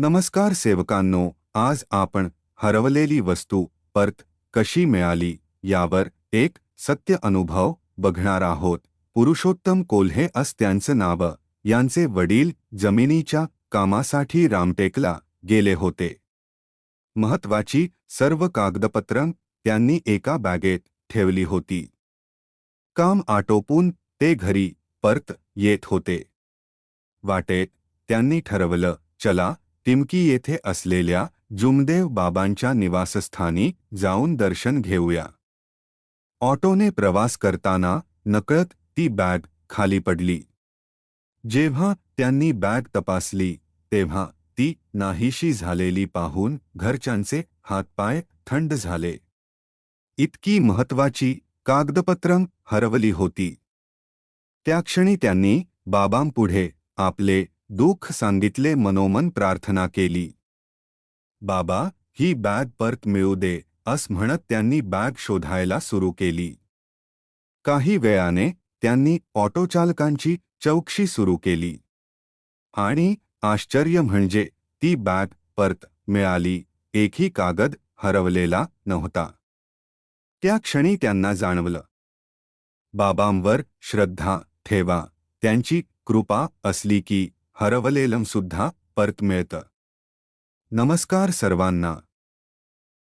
नमस्कार सेवकांनो आज आपण हरवलेली वस्तू परत कशी मिळाली यावर एक सत्य अनुभव बघणार आहोत. पुरुषोत्तम कोल्हे अस त्यांचं नाव. यांचे वडील जमिनीच्या कामासाठी रामटेकला गेले होते. महत्वाची सर्व कागदपत्र त्यांनी एका बॅगेत ठेवली होती. काम आटोपून ते घरी परत येत होते. वाटेत त्यांनी ठरवलं चला टिमकी येथे असलेल्या जुमदेव बाबांच्या निवासस्थानी जाऊन दर्शन घेऊया. ऑटोने प्रवास करताना नकळत ती बॅग खाली पडली. जेव्हा त्यांनी बॅग तपासली तेव्हा ती नाहीशी झालेली पाहून घरच्यांचे हातपाय थंड झाले. इतकी महत्वाची कागदपत्रं हरवली होती. त्या क्षणी त्यांनी बाबांपुढे आपले दुःख सांगितले मनोमन प्रार्थना केली. बाबा ही बॅग परत मिळू दे अस म्हणत त्यांनी बॅग शोधायला सुरू केली. काही वेळाने त्यांनी ऑटोचालकांची चौकशी सुरू केली. आणि आश्चर्य म्हणजे ती बॅग परत मिळाली एकही कागद हरवलेला नव्हता. त्या क्षणी त्यांना जाणवलं. बाबांवर श्रद्धा ठेवा त्यांची कृपा असली की हरवलेलं सुद्धा परत मिळतं. नमस्कार सर्वांना.